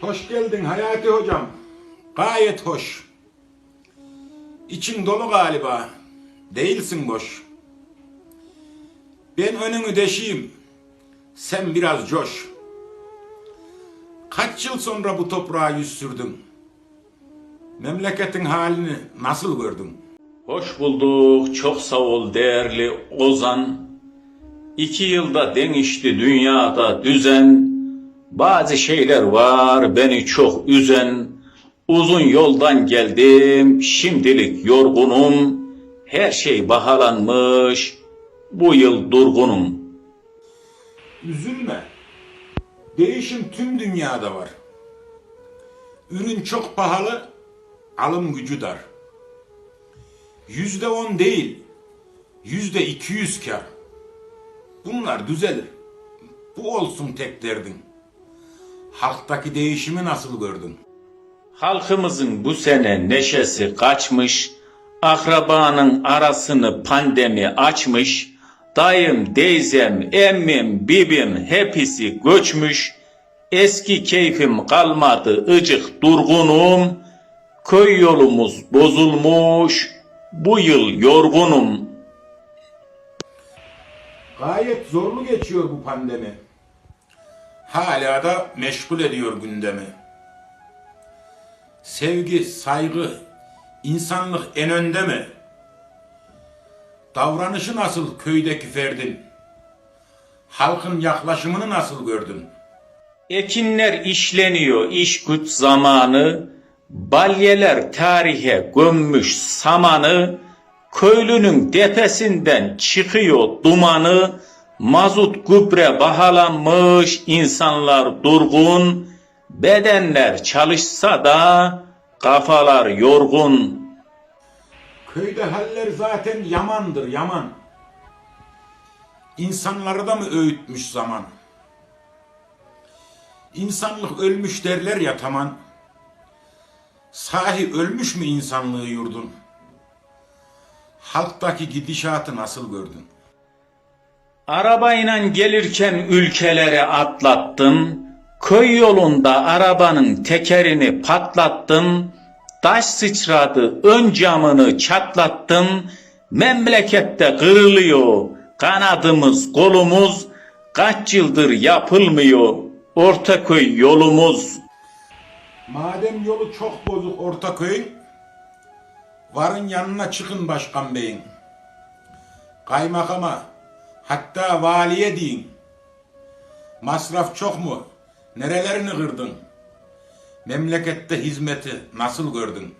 Hoş geldin Hayati hocam. Gayet hoş. İçin dolu galiba. Değilsin boş. Ben önünü deşeyim. Sen biraz coş. Kaç yıl sonra bu toprağa yüz sürdün? Memleketin halini nasıl gördün? Hoş bulduk. Çok sağ ol değerli Ozan. İki yılda değişti dünyada düzen. Bazı şeyler var beni çok üzen. Uzun yoldan geldim, şimdilik yorgunum. Her şey bahalanmış, bu yıl durgunum. Üzülme. Değişim tüm dünyada var. Ürün çok pahalı, alım gücü dar. Yüzde on değil, yüzde iki yüz kar. Bunlar düzelir. Bu olsun tek derdin. Halktaki değişimi nasıl gördün? Halkımızın bu sene neşesi kaçmış, akrabanın arasını pandemi açmış, dayım, teyzem, emmim, bibim hepsi göçmüş, eski keyfim kalmadı ıcık durgunum, köy yolumuz bozulmuş, bu yıl yorgunum. Gayet zorlu geçiyor bu pandemi. Hala da meşgul ediyor gündemi. Sevgi, saygı, insanlık en önde mi? Davranışı nasıl köydeki ferdin? Halkın yaklaşımını nasıl gördün? Ekinler işleniyor iş güç zamanı, balyeler tarihe gömmüş samanı, köylünün tepesinden çıkıyor dumanı, mazut gübre bahalanmış, insanlar durgun, bedenler çalışsa da kafalar yorgun. Köyde haller zaten yamandır yaman. İnsanları da mı öğütmüş zaman? İnsanlık ölmüş derler ya taman. Sahi ölmüş mü insanlığı yurdun? Halktaki gidişatı nasıl gördün? Arabayla gelirken ülkelere atlattım. Köy yolunda arabanın tekerini patlattım. Taş sıçradı ön camını çatlattım. Memlekette kırılıyor. Kanadımız kolumuz kaç yıldır yapılmıyor. Ortaköy yolumuz. Madem yolu çok bozuk Ortaköy'ün, varın yanına çıkın başkan beyin. Kaymakama, hatta valiye deyin. Masraf çok mu? Nerelerini kırdın? Memlekette hizmeti nasıl gördün?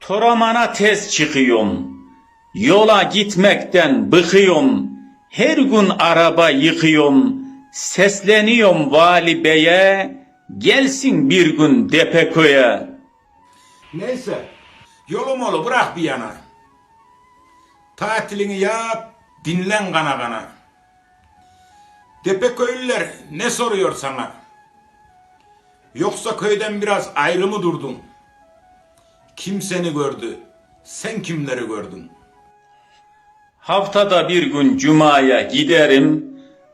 Toraman'a tez çıkıyorum. Yola gitmekten bıkıyorum. Her gün araba yıkıyorum. Sesleniyorum vali beye. Gelsin bir gün Depeköy'e. Neyse, yolum olu bırak bir yana. Tatilini yap, dinlen kana kana. Depeköylüler ne soruyor sana? Yoksa köyden biraz ayrı mı durdun? Kim seni gördü? Sen kimleri gördün? Haftada bir gün cumaya giderim.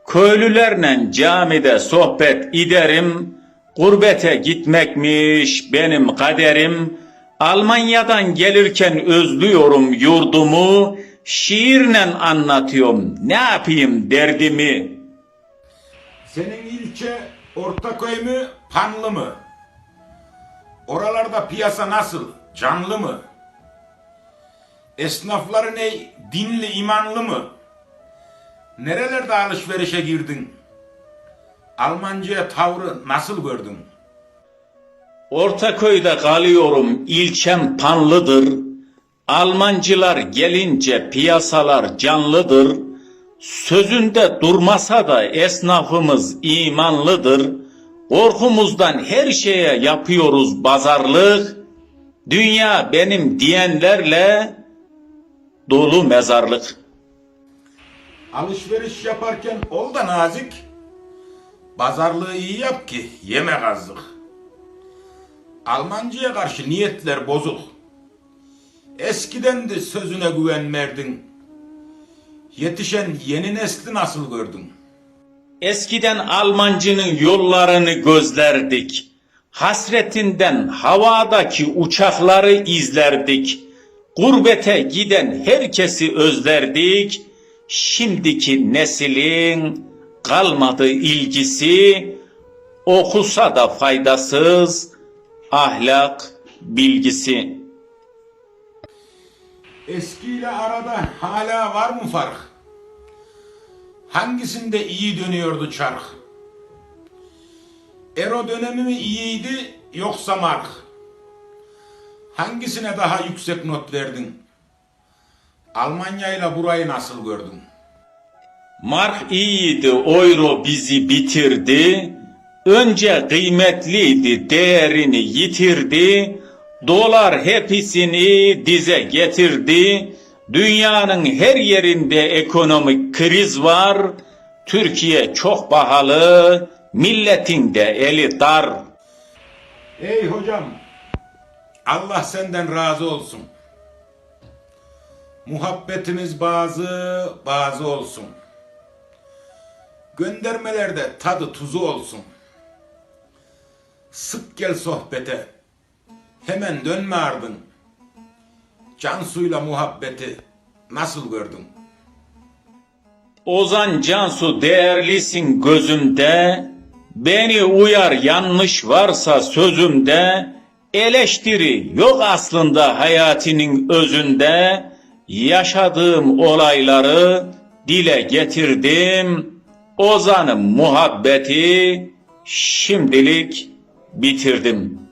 Köylülerle camide sohbet ederim. Gurbete gitmekmiş benim kaderim. Almanya'dan gelirken özlüyorum yurdumu. Şiirle anlatıyorum ne yapayım derdimi. Senin ilçe Ortaköy mü, Panlı mı? Oralarda piyasa nasıl? Canlı mı? Esnafları ne? Dinli, imanlı mı? Nerelerde alışverişe girdin? Almancıya tavrı nasıl gördün? Ortaköy'de kalıyorum, ilçem panlıdır. Almancılar gelince piyasalar canlıdır. Sözünde durmasa da esnafımız imanlıdır. Korkumuzdan her şeye yapıyoruz bazarlık. Dünya benim diyenlerle dolu mezarlık. Alışveriş yaparken ol da nazik. Pazarlığı iyi yap ki yeme gazlık. Almancıya karşı niyetler bozuk. Eskiden de sözüne güvenmerdin. Yetişen yeni nesli nasıl gördün? Eskiden Almancının yollarını gözlerdik. Hasretinden havadaki uçakları izlerdik. Gurbete giden herkesi özlerdik. Şimdiki neslin kalmadı ilgisi, okusa da faydasız ahlak bilgisi. Eskiyle arada hala var mı fark? Hangisinde iyi dönüyordu çark? Ero dönemi mi iyiydi yoksa Mark? Hangisine daha yüksek not verdin? Almanya ile burayı nasıl gördün? Mark iyiydi, euro bizi bitirdi. Önce kıymetliydi, değerini yitirdi. Dolar hepsini dize getirdi. Dünyanın her yerinde ekonomik kriz var. Türkiye çok pahalı, milletin de eli dar. Ey hocam, Allah senden razı olsun. Muhabbetimiz bazı, bazı olsun. Göndermelerde tadı tuzu olsun. Sık gel sohbete, hemen dönme ardın. Cansu'yla muhabbeti nasıl gördün? Ozan Cansu değerlisin gözümde, beni uyar yanlış varsa sözümde, eleştiri yok aslında hayatının özünde, yaşadığım olayları dile getirdim, Ozan'ın muhabbeti şimdilik bitirdim.''